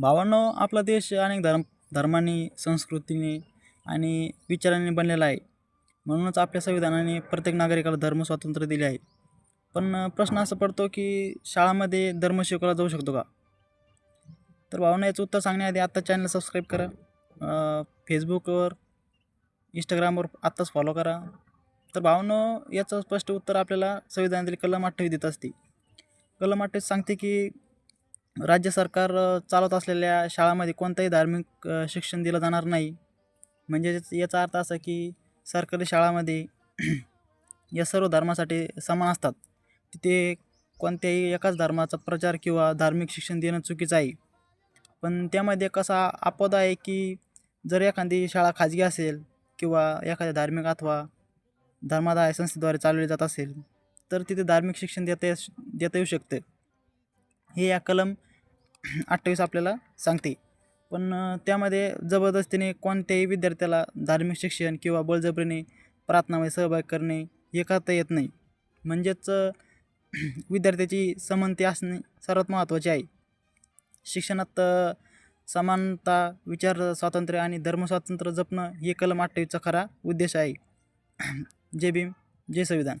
भावांनो आपला देश अनेक धर्म धर्मांनी संस्कृतीने आणि विचारांनी बनलेला आहे. म्हणूनच आपल्या संविधानाने प्रत्येक नागरिकाला धर्म स्वातंत्र्य दिले आहे. पण प्रश्न असा पडतो की शाळामध्ये धर्म शिकवला जाऊ शकतो का? तर भावना याचं उत्तर सांगण्याआधी आत्ता चॅनल सबस्क्राईब करा. फेसबुकवर इंस्टाग्रामवर आत्ताच फॉलो करा. तर भावनं याचं स्पष्ट उत्तर आपल्याला संविधानातील कलम अठ्ठावीस देत असते. कलम अठ्ठावीस सांगते की राज्य सरकार चालवत असलेल्या शाळामध्ये कोणताही धार्मिक शिक्षण दिलं जाणार नाही. म्हणजेच याचा अर्थ असा की सरकारी शाळामध्ये या सर्व धर्मासाठी समान असतात. तिथे कोणत्याही एकाच धर्माचा प्रचार किंवा धार्मिक शिक्षण देणं चुकीचं आहे. पण त्यामध्ये कसा अपवाद आहे की जर एखादी शाळा खाजगी असेल किंवा एखाद्या धार्मिक अथवा धर्मादाय संस्थेद्वारे चालवली जात असेल तर तिथे धार्मिक शिक्षण देता देता येऊ शकते. हे या कलम अठ्ठावीस आपल्याला सांगते. पण त्यामध्ये जबरदस्तीने कोणत्याही विद्यार्थ्याला धार्मिक शिक्षण किंवा बळजबरीने प्रार्थनामध्ये सहभाग करणे हे करता येत नाही. म्हणजेच विद्यार्थ्याची समानते असणे सर्वात महत्त्वाचे आहे. शिक्षणात समानता विचार स्वातंत्र्य आणि धर्मस्वातंत्र्य जपणं हे कलम अठ्ठावीसचा खरा उद्देश आहे. जय भीम जय संविधान.